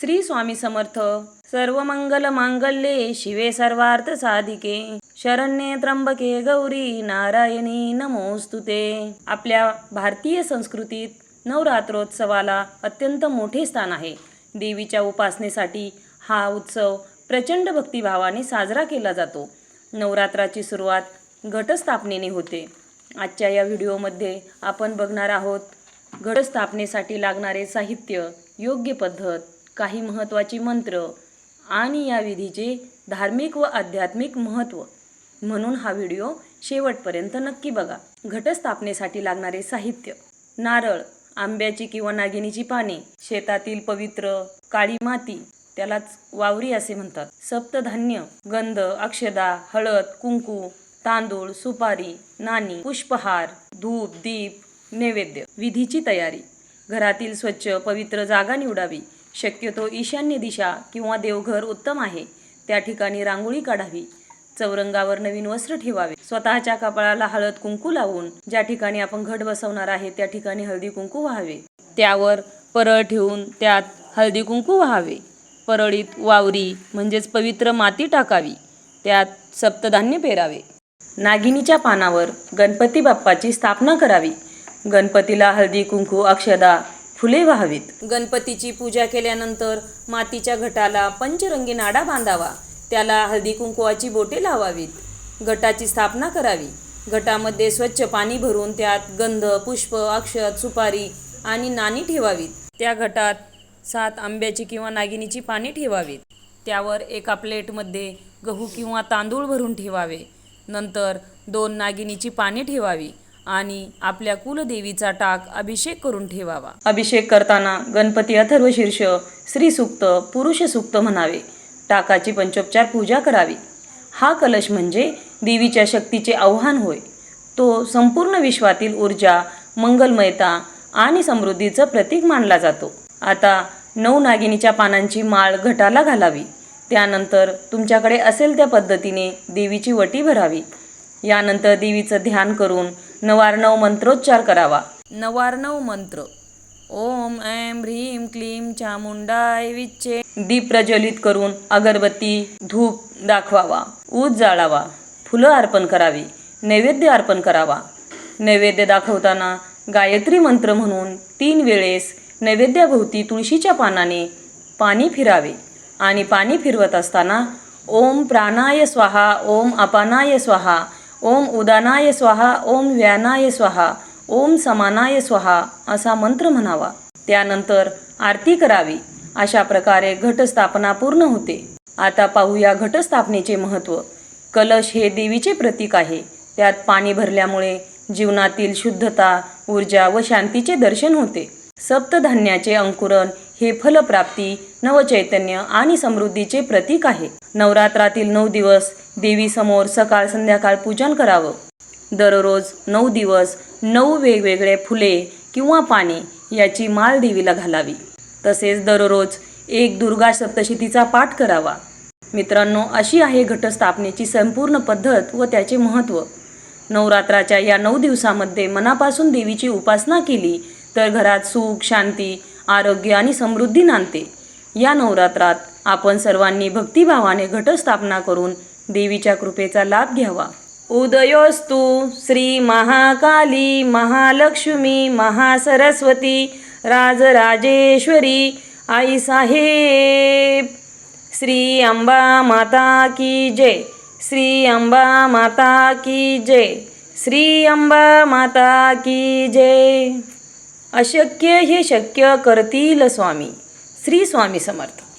श्री स्वामी समर्थ. सर्व मंगल मांगल्ये शिवे सर्वार्थ साधिके. शरण्ये त्र्यंबके गौरी नारायणी नमोस्तुते आपल्या भारतीय संस्कृतीत नवरात्रोत्सवाला अत्यंत मोठे स्थान आहे. देवीच्या उपासनेसाठी हा उत्सव प्रचंड भक्तिभावाने साजरा केला जातो. नवरात्राची सुरुवात घटस्थापनेने होते. आजच्या या व्हिडिओमध्ये आपण बघणार आहोत घटस्थापनेसाठी लागणारे साहित्य योग्य पद्धत. काही महत्त्वाची मंत्र आणि या विधीचे धार्मिक व आध्यात्मिक महत्त्व. म्हणून हा व्हिडिओ शेवटपर्यंत नक्की बघा. घटस्थापनेसाठी लागणारे साहित्य. नारळ आंब्याची किंवा नागिनीची पाने शेतातील पवित्र काळी माती त्यालाच वावरी असे म्हणतात. सप्तधान्य गंध अक्षदा हळद कुंकू तांदूळ सुपारी नाणी पुष्पहार धूप दीप नैवेद्य. विधीची तयारी. घरातील स्वच्छ पवित्र जागा निवडावी. शक्यतो ईशान्य दिशा किंवा देवघर उत्तम आहे. त्या ठिकाणी रांगोळी काढावी. चौरंगावर नवीन वस्त्र ठेवावे. स्वतःच्या कपाळाला हळद कुंकू लावून ज्या ठिकाणी आपण घट बसवणार आहे त्या ठिकाणी हळदी कुंकू व्हावे. त्यावर परळ ठेवून त्यात हळदी कुंकू व्हावे. परळीत वावरी म्हणजेच पवित्र माती टाकावी. त्यात सप्तधान्य पेरावे. नागिनीच्या पानावर गणपती बाप्पाची स्थापना करावी. गणपतीला हळदी कुंकू अक्षदा फुले व्हावीत. गणपतीची पूजा केल्यानंतर मातीच्या घटाला पंचरंगी नाडा बांधावा. त्याला हळदी कुंकुवाची बोटे लावावीत. घटाची स्थापना करावी. घटामध्ये स्वच्छ पाणी भरून त्यात गंध पुष्प अक्षत सुपारी आणि नाणी ठेवावीत. त्या घटात सात आंब्याची किंवा नागिनीची पाने ठेवावीत. त्यावर एका प्लेटमध्ये गहू किंवा तांदूळ भरून ठेवावे. नंतर दोन नागिनीची पाने ठेवावी. आणि आपल्या कुलदेवीचा टाक अभिषेक करून ठेवावा. अभिषेक करताना गणपती अथर्व शीर्ष स्त्री सुक्त पुरुष सुक्त म्हणावे. टाकाची पंचोपचार पूजा करावी. हा कलश म्हणजे देवीच्या शक्तीचे आव्हान होय. तो संपूर्ण विश्वातील ऊर्जा मंगलमयता आणि समृद्धीचं प्रतीक मानला जातो. आता नऊ नागिनीच्या पानांची माळ घटाला घालावी. त्यानंतर तुमच्याकडे असेल त्या पद्धतीने देवीची वटी भरावी. यानंतर देवीचं ध्यान करून नवार्णव मंत्रोच्चार करावा. नवार्णव मंत्र. ओम ऐं ह्रीं क्लीं चामुंडाय विच्चे दीप प्रज्वलित करून अगरबत्ती धूप दाखवावा. ऊद जाळावा. फुलं अर्पण करावी. नैवेद्य अर्पण करावा. नैवेद्य दाखवताना गायत्री मंत्र म्हणून तीन वेळेस नैवेद्याभोवती तुळशीच्या पानाने पाणी फिरावे आणि पाणी फिरवत असताना ओम प्राणाय स्वाहा ओम अपानाय स्वाहा ओम उदानाय स्वाहा ओम व्यानाय स्वाहा ओम समानाय स्वाहा असा मंत्र म्हणावा. त्यानंतर आरती करावी. अशा प्रकारे घटस्थापना पूर्ण होते. आता पाहूया घटस्थापनेचे महत्त्व कलश हे देवीचे प्रतीक आहे. त्यात पाणी भरल्यामुळे जीवनातील शुद्धता ऊर्जा व शांतीचे दर्शन होते. सप्तधान्याचे अंकुरण हे फलप्राप्ती नवचैतन्य आणि समृद्धीचे प्रतीक आहे. नवरात्रातील नऊ दिवस देवीसमोर सकाळ संध्याकाळ पूजन करावं. दररोज नऊ दिवस नऊ वेगवेगळे फुले किंवा पाने याची माळ देवीला घालावी. तसेच दररोज एक दुर्गा सप्तशतीचा पाठ करावा. मित्रांनो अशी आहे घटस्थापनेची संपूर्ण पद्धत व त्याचे महत्त्व. नवरात्राच्या या नऊ दिवसामध्ये मनापासून देवीची उपासना केली तर घरात सुख शांती आरोग्य आणि समृद्धी नांदते. या नवरात्रात आपण सर्वांनी भक्तिभावाने घटस्थापना करून देवीच्या कृपेचा लाभ घ्यावा. उदयोस्तु श्री महाकाली महालक्ष्मी महासरस्वती राजराजेश्वरी आई साहेब. श्री अंबा माता की जय. श्री अंबा माता की जय. श्री अंबा माता की जय. अशक्य हे शक्य करतील स्वामी. श्री स्वामी समर्थ.